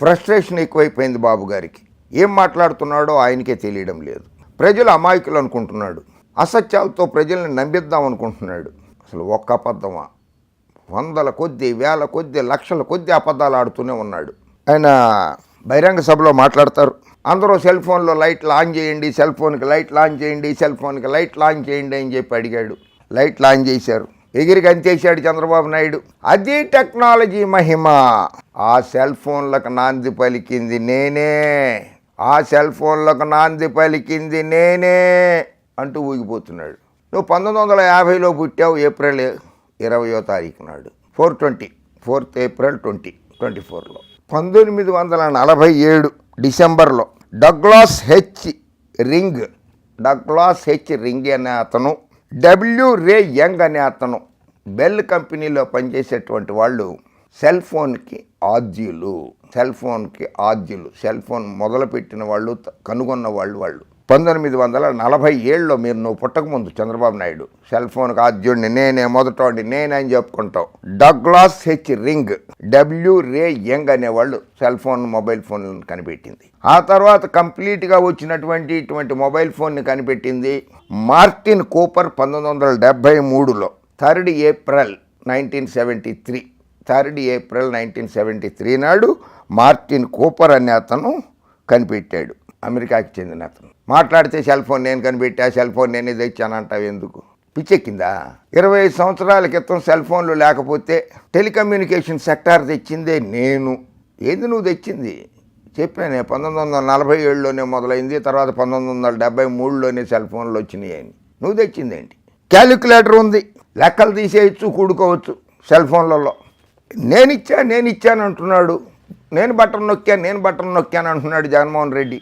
Frustration ఎక్కువైపోయింది బాబు గారికి. ఏం మాట్లాడుతున్నాడో ఆయనకే తెలియడం లేదు. ప్రజలు అమాయకులు అనుకుంటున్నాడు. అసత్యాలతో ప్రజల్ని నమ్మిద్దాం అనుకుంటున్నాడు. అసలు ఒక్క అబద్ధమా? వందల కొద్ది వేల కొద్ది లక్షల కొద్ది అబద్ధాలు ఆడుతూనే ఉన్నాడు. ఆయన బహిరంగ సభలో మాట్లాడతారు. అందరూ సెల్ ఫోన్లో లైట్లు ఆన్ చేయండి సెల్ ఫోన్కి లైట్లు ఆన్ చేయండి సెల్ ఫోన్కి లైట్లు ఆన్ చేయండి అని చెప్పి అడిగాడు. లైట్లు ఆన్ చేశారు. ఎగిరికి అంతేశాడు చంద్రబాబు నాయుడు. అది టెక్నాలజీ మహిమ. ఆ సెల్ ఫోన్లకు నాంది పలికింది నేనే. ఆ సెల్ ఫోన్లకు నాంది పలికింది నేనే అంటూ ఊగిపోతున్నాడు. నువ్వు పంతొమ్మిది వందల యాభైలో పుట్టావు ఏప్రిల్ ఇరవయో తారీఖు నాడు. Four twenty fourth April twenty twenty ఫోర్లో. పంతొమ్మిది వందల నలభై ఏడు డిసెంబర్లో Douglas H Ring Douglas H Ring అనే అతను డబ్ల్యూ రే యంగ్ అనే అతను బెల్ కంపెనీలో పనిచేసేటువంటి వాళ్ళు సెల్ ఫోన్కి ఆద్యులు సెల్ ఫోన్కి ఆద్యులు సెల్ ఫోన్ మొదలుపెట్టిన వాళ్ళు కనుగొన్న వాళ్ళు వాళ్ళు. పంతొమ్మిది వందల నలభై ఏళ్ళలో మీరు నువ్వు పుట్టకముందు చంద్రబాబు నాయుడు. సెల్ ఫోన్కి ఆద్యుడిని నేనే మొదటోడిని నేనే అని చెప్పుకుంటావు. Douglas H Ring W Rae Young అనేవాళ్ళు సెల్ ఫోన్ మొబైల్ ఫోన్ కనిపెట్టింది. ఆ తర్వాత కంప్లీట్గా వచ్చినటువంటి ఇటువంటి మొబైల్ ఫోన్ని కనిపెట్టింది మార్టిన్ కూపర్ పంతొమ్మిది వందల డెబ్భై మూడులో third April nineteen seventy three. Third April nineteen seventy three నాడు మార్టిన్ కూపర్ అనే అతను కనిపెట్టాడు. అమెరికాకి చెందిన అతను. మాట్లాడితే సెల్ ఫోన్ నేను కనిపెట్టా సెల్ ఫోన్ నేనే తెచ్చానంటావు ఎందుకు? పిచ్చెక్కిందా? ఇరవై ఐదు సంవత్సరాల క్రితం సెల్ ఫోన్లు లేకపోతే టెలికమ్యూనికేషన్ సెక్టార్ తెచ్చిందే నేను. ఏంది నువ్వు తెచ్చింది? చెప్పాను పంతొమ్మిది వందల నలభై ఏడులోనే మొదలైంది తర్వాత పంతొమ్మిది వందల డెబ్బై మూడులోనే సెల్ ఫోన్లు వచ్చినాయి అని. నువ్వు తెచ్చిందేంటి? క్యాలిక్యులేటర్ ఉంది లెక్కలు తీసేయచ్చు కూడుకోవచ్చు సెల్ ఫోన్లలో. నేను ఇచ్చా నేను ఇచ్చాను అంటున్నాడు నేను బటన్ నొక్కాను నేను బటన్ నొక్కాను అంటున్నాడు జగన్మోహన్ రెడ్డి.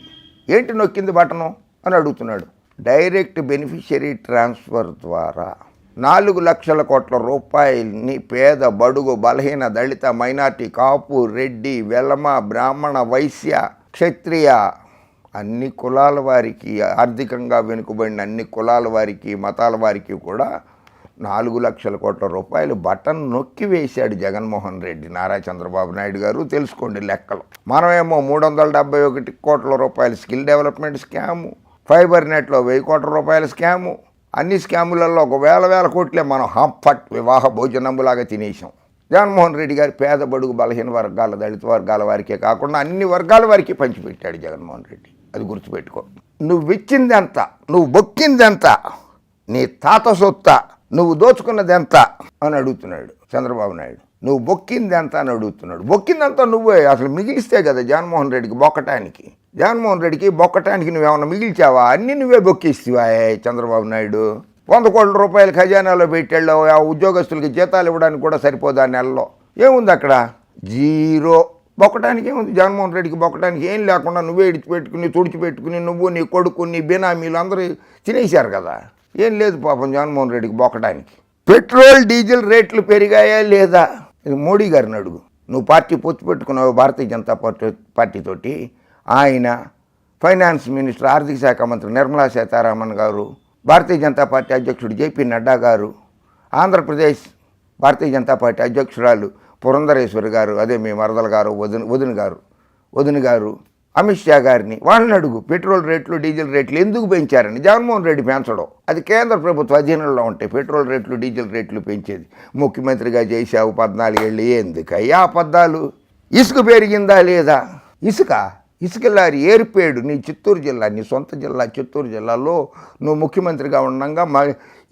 ఏంటి నొక్కింది బటను అని అడుగుతున్నాడు. డైరెక్ట్ బెనిఫిషరీ ట్రాన్స్ఫర్ ద్వారా నాలుగు లక్షల కోట్ల రూపాయల్ని పేద బడుగు బలహీన దళిత మైనార్టీ కాపు రెడ్డి వెలమ బ్రాహ్మణ వైశ్య క్షత్రియ అన్ని కులాల వారికి ఆర్థికంగా వెనుకబడిన అన్ని కులాల వారికి మతాల వారికి కూడా నాలుగు లక్షల కోట్ల రూపాయలు బటన్ నొక్కి వేశాడు జగన్మోహన్ రెడ్డి. నారా చంద్రబాబు నాయుడు గారు తెలుసుకోండి లెక్కలు. మనమేమో మూడు వందల డెబ్బై ఒకటి కోట్ల రూపాయల స్కిల్ డెవలప్మెంట్ స్కాము. ఫైబర్ నెట్లో వెయ్యి కోట్ల రూపాయల స్కాము. అన్ని స్కాములలో ఒక వేల వేల కోట్లే మనం హంఫట్ వివాహ భోజనములాగా తినేసాం జగన్మోహన్ రెడ్డి గారి పేద బడుగు బలహీన వర్గాల దళిత వర్గాల వారికే కాకుండా అన్ని వర్గాల వారికి పంచిపెట్టాడు జగన్మోహన్ రెడ్డి. అది గుర్తుపెట్టుకో. నువ్వు ఇచ్చింది నువ్వు బొక్కింది నీ తాత సొత్త నువ్వు దోచుకున్నది ఎంత అని అడుగుతున్నాడు చంద్రబాబు నాయుడు. నువ్వు బొక్కింది ఎంత అని అడుగుతున్నాడు. బొక్కిందంతా నువ్వే. అసలు మిగిలిస్తే కదా జగన్మోహన్ రెడ్డికి బొక్కటానికి. జగన్మోహన్ రెడ్డికి బొక్కటానికి నువ్వేమన్నా మిగిల్చావా? అన్నీ నువ్వే బొక్కిస్తావా చంద్రబాబు నాయుడు వంద కోట్ల రూపాయలు ఖజానాలో పెట్టాడు ఆ ఉద్యోగస్తులకి జీతాలు ఇవ్వడానికి కూడా సరిపోదా నెలలో? ఏముంది అక్కడ? జీరో. బొక్కటానికి ఏముంది జగన్మోహన్ రెడ్డికి బొక్కటానికి ఏం లేకుండా నువ్వే ఇడిచిపెట్టుకుని తుడిచిపెట్టుకుని నువ్వు నీ కొడుకు నీ బినామీలు అందరూ తినేశారు కదా. ఏం లేదు పాపం జగన్మోహన్ రెడ్డికి బొక్కడానికి పెట్రోల్ డీజిల్ రేట్లు పెరిగాయా లేదా? ఇది మోడీ గారిని అడుగు. నువ్వు పార్టీ పొత్తు పెట్టుకున్నావు భారతీయ జనతా పార్టీ పార్టీతోటి. ఆయన ఫైనాన్స్ మినిస్టర్ ఆర్థిక శాఖ మంత్రి నిర్మలా సీతారామన్ గారు భారతీయ జనతా పార్టీ అధ్యక్షుడు జేపీ నడ్డా గారు ఆంధ్రప్రదేశ్ భారతీయ జనతా పార్టీ అధ్యక్షురాలు పురంధరేశ్వరి గారు అదే మీ మరదల గారు వదిన వదిన గారు వదిన గారు అమిత్ షా గారిని వాళ్ళని అడుగు. పెట్రోల్ రేట్లు డీజిల్ రేట్లు ఎందుకు పెంచారని జగన్మోహన్ రెడ్డి పెంచడం. అది కేంద్ర ప్రభుత్వ అధీనంలో ఉంటాయి పెట్రోల్ రేట్లు డీజిల్ రేట్లు పెంచేది. ముఖ్యమంత్రిగా చేశావు పద్నాలుగేళ్ళు. ఎందుకు అయ్యా అబద్ధాలు? ఇసుక పెరిగిందా లేదా? ఇసుక? ఇసుక లారీ ఏర్పేడు. నీ చిత్తూరు జిల్లా నీ సొంత జిల్లా చిత్తూరు జిల్లాలో నువ్వు ముఖ్యమంత్రిగా ఉండగా మా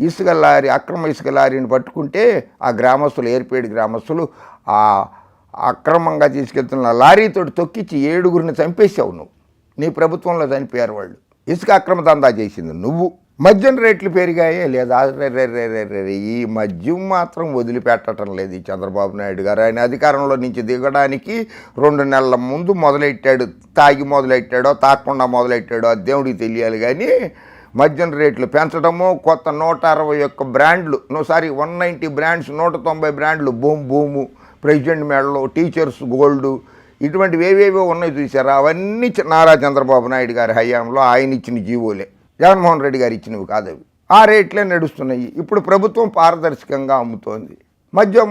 ఇసుక లారీ అక్రమ ఇసుక లారీని పట్టుకుంటే ఆ గ్రామస్తులు ఏర్పేడు గ్రామస్తులు ఆ అక్రమంగా తీసుకెళ్తున్న లారీతో తొక్కిచ్చి ఏడుగురిని చంపేశావు నువ్వు. నీ ప్రభుత్వంలో చనిపోయారు వాళ్ళు. ఇసుక అక్రమ దందా చేసింది నువ్వు. మద్యం రేట్లు పెరిగాయే లేదా? ఈ మద్యం మాత్రం వదిలిపెట్టడం లేదు ఈ చంద్రబాబు నాయుడు గారు. ఆయన అధికారంలో నుంచి దిగడానికి రెండు నెలల ముందు మొదలెట్టాడు. తాగి మొదలెట్టాడో తాకుండా మొదలెట్టాడో అది దేవుడికి తెలియాలి కానీ మద్యం రేట్లు పెంచడము కొత్త నూట అరవై ఒక్క బ్రాండ్లు నువ్వు సారీ వన్ నైంటీ బ్రాండ్స్ నూట తొంభై బ్రాండ్లు బూమ్ భూము ప్రెసిడెంట్ మెడలు టీచర్స్ గోల్డ్ ఇటువంటివి ఏవేవో ఉన్నాయి చూసారా అవన్నీ నారా చంద్రబాబు నాయుడు గారి హయాంలో ఆయన ఇచ్చిన జీవోలే. జగన్మోహన్ రెడ్డి గారు ఇచ్చినవి కాదు అవి. ఆ రేట్లే నడుస్తున్నాయి. ఇప్పుడు ప్రభుత్వం పారదర్శకంగా అమ్ముతోంది. మద్యం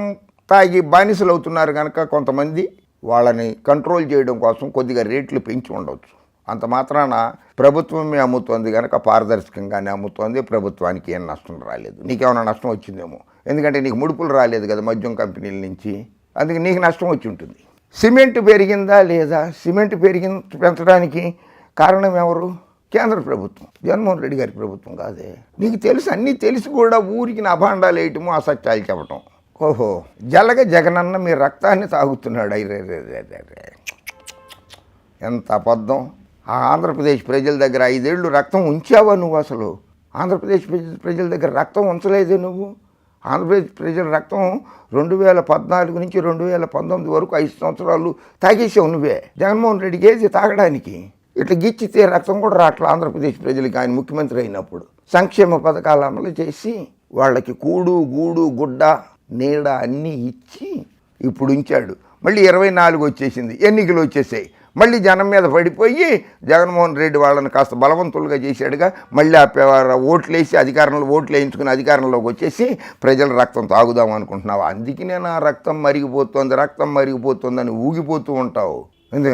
తాగి బానిసలు అవుతున్నారు కనుక కొంతమంది వాళ్ళని కంట్రోల్ చేయడం కోసం కొద్దిగా రేట్లు పెంచి ఉండవచ్చు అంత మాత్రాన ప్రభుత్వమే అమ్ముతోంది కనుక పారదర్శకంగానే అమ్ముతోంది. ప్రభుత్వానికి ఏం నష్టం రాలేదు. నీకేమైనా నష్టం వచ్చిందేమో. ఎందుకంటే నీకు ముడుపులు రాలేదు కదా మద్యం కంపెనీల నుంచి. అందుకే నీకు నష్టం వచ్చి ఉంటుంది. సిమెంట్ పెరిగిందా లేదా? సిమెంట్ పెరిగి పెంచడానికి కారణం ఎవరు? కేంద్ర ప్రభుత్వం. జగన్మోహన్ రెడ్డి గారి ప్రభుత్వం కాదే. నీకు తెలుసు అన్నీ తెలిసి కూడా ఊరికి అభాండాలు వేయటము అసత్యాలు చెప్పటం. ఓహో జలగ జగనన్న మీ రక్తాన్ని తాగుతున్నాడు. అయ్యే ఎంత అబద్ధం. ఆ ఆంధ్రప్రదేశ్ ప్రజల దగ్గర ఐదేళ్ళు రక్తం ఉంచావా నువ్వు అసలు? ఆంధ్రప్రదేశ్ ప్రజల దగ్గర రక్తం ఉంచలేదే నువ్వు? ఆంధ్రప్రదేశ్ ప్రజల రక్తం రెండు వేల పద్నాలుగు నుంచి రెండు వేల పంతొమ్మిది వరకు ఐదు సంవత్సరాలు తాగేసావు నువ్వే. జగన్మోహన్ రెడ్డి ఏది తాగడానికి. ఇట్లా గిచ్చితే రక్తం కూడా రావట్లే ఆంధ్రప్రదేశ్ ప్రజలకి ఆయన ముఖ్యమంత్రి అయినప్పుడు. సంక్షేమ పథకాలు అమలు చేసి వాళ్ళకి కూడు గూడు గుడ్డ నీడ అన్నీ ఇచ్చి ఇప్పుడు ఉంచాడు. మళ్ళీ ఇరవై నాలుగు వచ్చేసింది. ఎన్నికలు వచ్చేసాయి. మళ్ళీ జనం మీద పడిపోయి జగన్మోహన్ రెడ్డి వాళ్ళని కాస్త బలవంతులుగా చేశాడుగా మళ్ళీ ఆ పే- ఓట్లు వేసి అధికారంలో ఓట్లు వేయించుకుని అధికారంలోకి వచ్చేసి ప్రజల రక్తం తాగుదాం అనుకుంటున్నావు? అందుకనే నా రక్తం మరిగిపోతుంది రక్తం మరిగిపోతుందని ఊగిపోతూ ఉంటావు. ఏది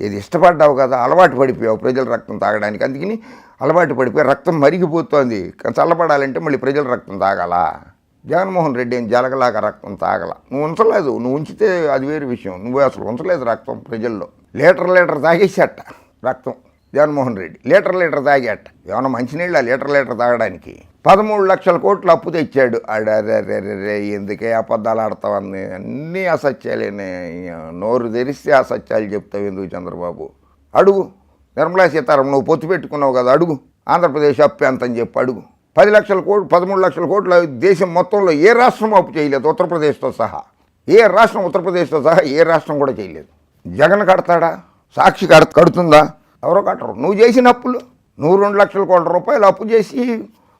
ఇది ఇష్టపడ్డావు కదా అలవాటు పడిపోయావు ప్రజల రక్తం తాగడానికి. అందుకని అలవాటు పడిపోయి రక్తం మరిగిపోతోంది. చల్లబడాలంటే మళ్ళీ ప్రజల రక్తం తాగాలా? జగన్మోహన్ రెడ్డి ఏం జలగలాగా రక్తం తాగల. నువ్వు ఉంచలేదు నువ్వు ఉంచితే అది వేరే విషయం. నువ్వు అసలు ఉంచలేదు రక్తం ప్రజల్లో. లీటర్ లీటర్ తాగేసేట రక్తం జగన్మోహన్ రెడ్డి. లీటర్ లీటర్ తాగేట. ఏమన్నా మంచినీళ్ళ లీటర్ లీటర్ తాగడానికి? పదమూడు లక్షల కోట్లు అప్పు తెచ్చాడు. అడరే ఎందుకే అబద్ధాలు ఆడతావని అన్నీ? అసత్యాలేనే నోరు తెరిస్తే అసత్యాలు చెప్తావు ఎందుకు చంద్రబాబు? అడుగు. నిర్మలా సీతారామన్ నువ్వు పొత్తు పెట్టుకున్నావు కదా అడుగు. ఆంధ్రప్రదేశ్ అప్పు ఎంత అని చెప్పి అడుగు. పది లక్షల కోట్లు పదమూడు లక్షల కోట్ల దేశం మొత్తంలో ఏ రాష్ట్రం అప్పు చేయలేదు ఉత్తరప్రదేశ్తో సహా. ఏ రాష్ట్రం ఉత్తరప్రదేశ్తో సహా ఏ రాష్ట్రం కూడా చేయలేదు. జగన్ కడతాడా? సాక్షి కడ కడుతుందా? ఎవరో కట్టరు. నువ్వు చేసిన అప్పులు నువ్వు రెండు లక్షల కోట్ల రూపాయలు అప్పు చేసి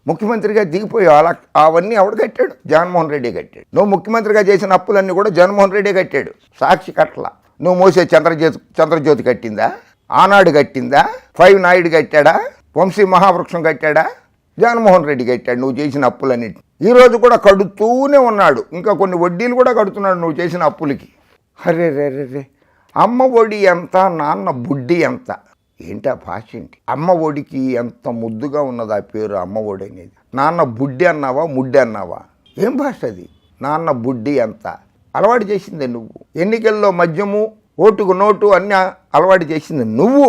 ముఖ్యమంత్రిగా దిగిపోయావు అలా అవన్నీ ఎవడు కట్టాడు? జగన్మోహన్ రెడ్డి కట్టాడు. నువ్వు ముఖ్యమంత్రిగా చేసిన అప్పులన్నీ కూడా జగన్మోహన్ రెడ్డి కట్టాడు. సాక్షి కట్టల. నువ్వు మోసే చంద్రజ్యోతి చంద్రజ్యోతి కట్టిందా? ఆనాడు కట్టిందా? ఫైవ్ నాయుడు కట్టాడా? వంశీ మహావృక్షం కట్టాడా? జగన్మోహన్ రెడ్డి కట్టాడు నువ్వు చేసిన అప్పులన్నిటి ఈ రోజు కూడా కడుతూనే ఉన్నాడు. ఇంకా కొన్ని వడ్డీలు కూడా కడుతున్నాడు నువ్వు చేసిన అప్పులకి. అరే రే రే రే. అమ్మ ఒడి ఎంత నాన్న బుడ్డి ఎంత? ఏంటి ఆ భాష ఏంటి? అమ్మ ఒడికి ఎంత ముద్దుగా ఉన్నది ఆ పేరు అమ్మ ఒడి అనేది? నాన్న బుడ్డి అన్నావా ముడ్డి అన్నావా? ఏం భాష అది? నాన్న బుడ్డి ఎంత? అలవాటు చేసింది నువ్వు. ఎన్నికల్లో మద్యము ఓటుకు నోటు అన్నీ అలవాటు చేసింది నువ్వు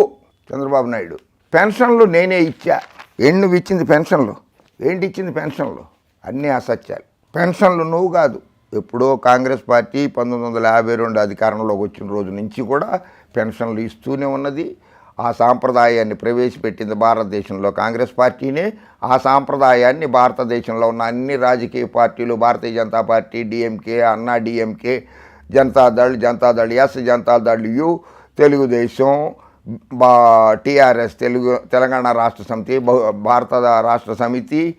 చంద్రబాబు నాయుడు. పెన్షన్లు నేనే ఇచ్చా. ఏంటి నువ్వు ఇచ్చింది పెన్షన్లు? ఏంటి ఇచ్చింది పెన్షన్లు? అన్నీ అసత్యాలు. పెన్షన్లు నువ్వు కాదు. ఎప్పుడో కాంగ్రెస్ పార్టీ పంతొమ్మిది వందల యాభై రెండు అధికారంలోకి వచ్చిన రోజు నుంచి కూడా పెన్షన్లు ఇస్తూనే ఉన్నది. ఆ సాంప్రదాయాన్ని ప్రవేశపెట్టింది భారతదేశంలో కాంగ్రెస్ పార్టీనే. ఆ సాంప్రదాయాన్ని భారతదేశంలో ఉన్న అన్ని రాజకీయ పార్టీలు Bharatiya Janata party DMK Anna DMK Janata Dal Janata Dal S Janata Dal U Telugu Desam TRS Telugu Telangana Rashtra Samithi బహు- Bharat Rashtra Samithi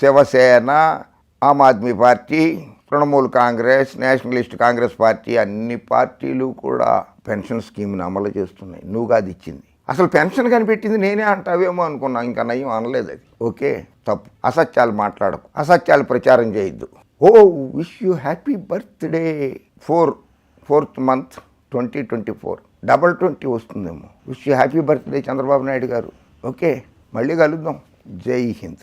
Shiv Sena Aam Aadmi party Trinamool Congress Nationalist Congress party అన్ని పార్టీలు కూడా pension స్కీమ్ని అమలు చేస్తున్నాయి. నువ్వు కాదు ఇచ్చింది. అసలు పెన్షన్ కనిపెట్టింది నేనే అంటావేమో అనుకున్నా. ఇంకా నయం అనలేదు అది. ఓకే తప్పు. అసత్యాలు మాట్లాడకు. అసత్యాలు ప్రచారం చేయొద్దు. ఓ wish you happy birthday. Four fourth month twenty twenty four. Double twenty వస్తుందేమో. Wish happy birthday Chandrababu Naidu గారు. ఓకే మళ్ళీ కలుద్దాం. జై హింద్.